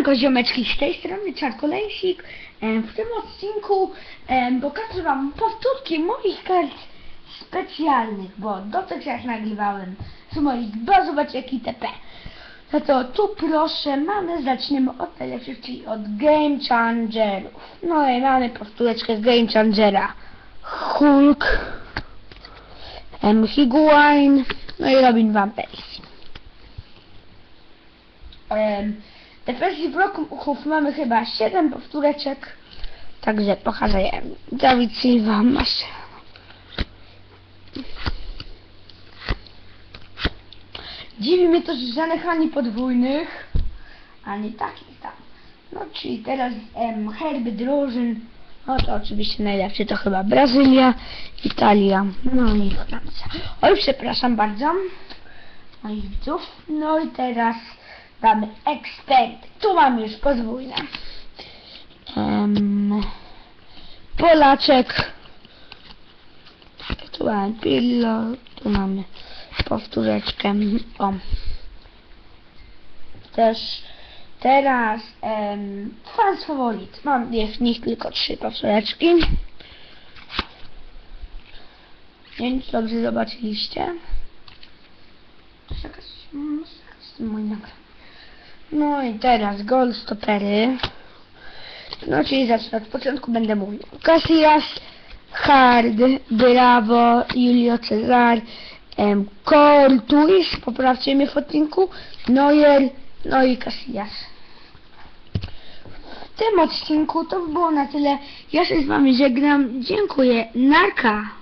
Tylko ziomeczki z tej strony Czarkolejsik. Em, W tym odcinku em, pokażę wam powtórki moich kart specjalnych, bo dotychczas nagrywałem z moich bazóweczek itp. No to tu proszę, mamy, zaczniemy od najlepszych, czyli od Game Changerów. No i mamy powtóreczkę z Game Changera. Hulk, em, Higuain, no i Robin Van Persie. Em, Defensive Rocków mamy chyba 7 powtóreczek. Także pokażę je. Dawid Silva, masz. Dziwi mnie to, że żadnych ani podwójnych, ani takich tam. No czyli teraz em, herby drużyn. No to oczywiście najlepszy to chyba Brazylia, Italia, no i Francja. Oj, przepraszam bardzo moich widzów. No i teraz mamy ekspert. Tu mamy już podwójne. Em, Polaczek. Tu mamy Pillo. Tu mamy powtóreczkę. O. Też teraz em, fans faworit. Mam w nich tylko trzy powtóreczki. Nie wiem, czy dobrze zobaczyliście. To jest jakaś tym moim nagraniem. No i teraz gol stopery. No czyli zacznę od początku, będę mówił. Casillas, Hard, Bravo, Julio Cezar, em, Courtois, poprawcie mnie w odcinku, Neuer, no i Casillas. W tym odcinku to by było na tyle. Ja się z wami żegnam. Dziękuję. Narka.